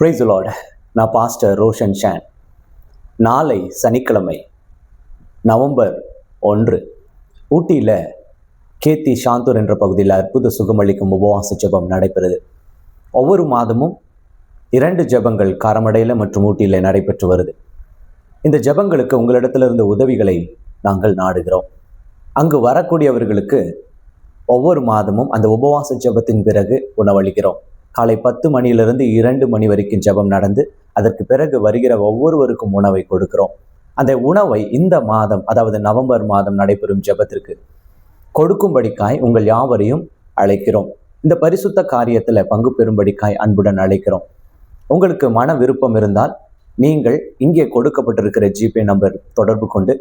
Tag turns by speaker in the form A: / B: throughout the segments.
A: Price Lord நான் pastor Roshan Shan நாளை சனிக்கிழமை நவம்பர் ஒன்று. ஊட்டியில் கேத்தி சாந்தூர் என்ற பகுதியில் அற்புத சுகமளிக்கும் உபவாச ஜெபம் நடைபெறுது. ஒவ்வொரு மாதமும் இரண்டு ஜெபங்கள் காரமடையில் மற்றும் ஊட்டியில் நடைபெற்று வருது. இந்த ஜெபங்களுக்கு உங்களிடத்திலிருந்து உதவிகளை நாங்கள் நாடுகிறோம். அங்கு வரக்கூடியவர்களுக்கு ஒவ்வொரு மாதமும் அந்த உபவாச ஜெபத்தின் பிறகு உணவளிக்கிறோம். காலை பத்து மணியிலிருந்து இரண்டு மணி வரைக்கும் ஜெபம் நடந்து அதற்கு பிறகு வருகிற ஒவ்வொருவருக்கும் உணவை கொடுக்கிறோம். அந்த உணவை இந்த மாதம் அதாவது நவம்பர் மாதம் நடைபெறும் ஜெபத்திற்கு கொடுக்கும்படிக்காய் உங்கள் யாவரையும் அழைக்கிறோம். இந்த பரிசுத்த காரியத்தில் பங்கு பெறும்படிக்காய் அன்புடன் அழைக்கிறோம். உங்களுக்கு மன விருப்பம் இருந்தால் நீங்கள் இங்கே கொடுக்கப்பட்டிருக்கிற ஜிபே நம்பர் தொடர்பு கொண்டு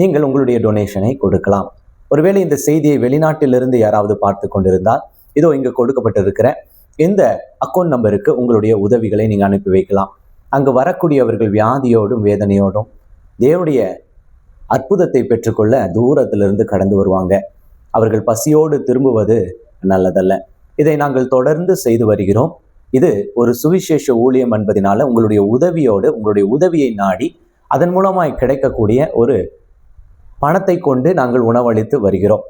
A: நீங்கள் உங்களுடைய டொனேஷனை கொடுக்கலாம். ஒருவேளை இந்த செய்தியை வெளிநாட்டிலிருந்து யாராவது பார்த்து கொண்டிருந்தால் இதோ இங்கே கொடுக்கப்பட்டிருக்கிற இந்த அக்கௌண்ட் நம்பருக்கு உங்களுடைய உதவிகளை நீங்கள் அனுப்பி வைக்கலாம். அங்கு வரக்கூடியவர்கள் வியாதியோடும் வேதனையோடும் தேவனுடைய அற்புதத்தை பெற்றுக்கொள்ள தூரத்திலிருந்து கடந்து வருவாங்க. அவர்கள் பசியோடு திரும்புவது நல்லதல்ல. இதை நாங்கள் தொடர்ந்து செய்து வருகிறோம். இது ஒரு சுவிசேஷ ஊழியம் என்பதனால உங்களுடைய உதவியோடு உங்களுடைய உதவியை நாடி அதன் மூலமாய் கிடைக்கக்கூடிய ஒரு பணத்தை கொண்டு நாங்கள் உணவளித்து வருகிறோம்.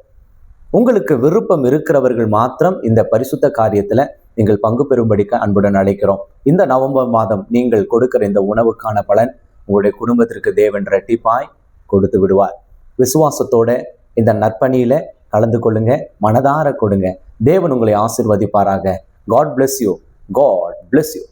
A: உங்களுக்கு விருப்பம் இருக்கிறவர்கள் மாத்திரம் இந்த பரிசுத்த காரியத்தில் நீங்கள் பங்கு பெறும்படிக்கு அன்புடன் அழைக்கிறோம். இந்த நவம்பர் மாதம் நீங்கள் கொடுக்கிற இந்த உணவுக்கான பலன் உங்களுடைய குடும்பத்திற்கு தேவன் ரெட்டிப்பாய் கொடுத்து விடுவார். விசுவாசத்தோட இந்த நற்பணியில கலந்து கொள்ளுங்க மனதார கொடுங்க. தேவன் உங்களை ஆசிர்வதிப்பாராக. God bless you God bless you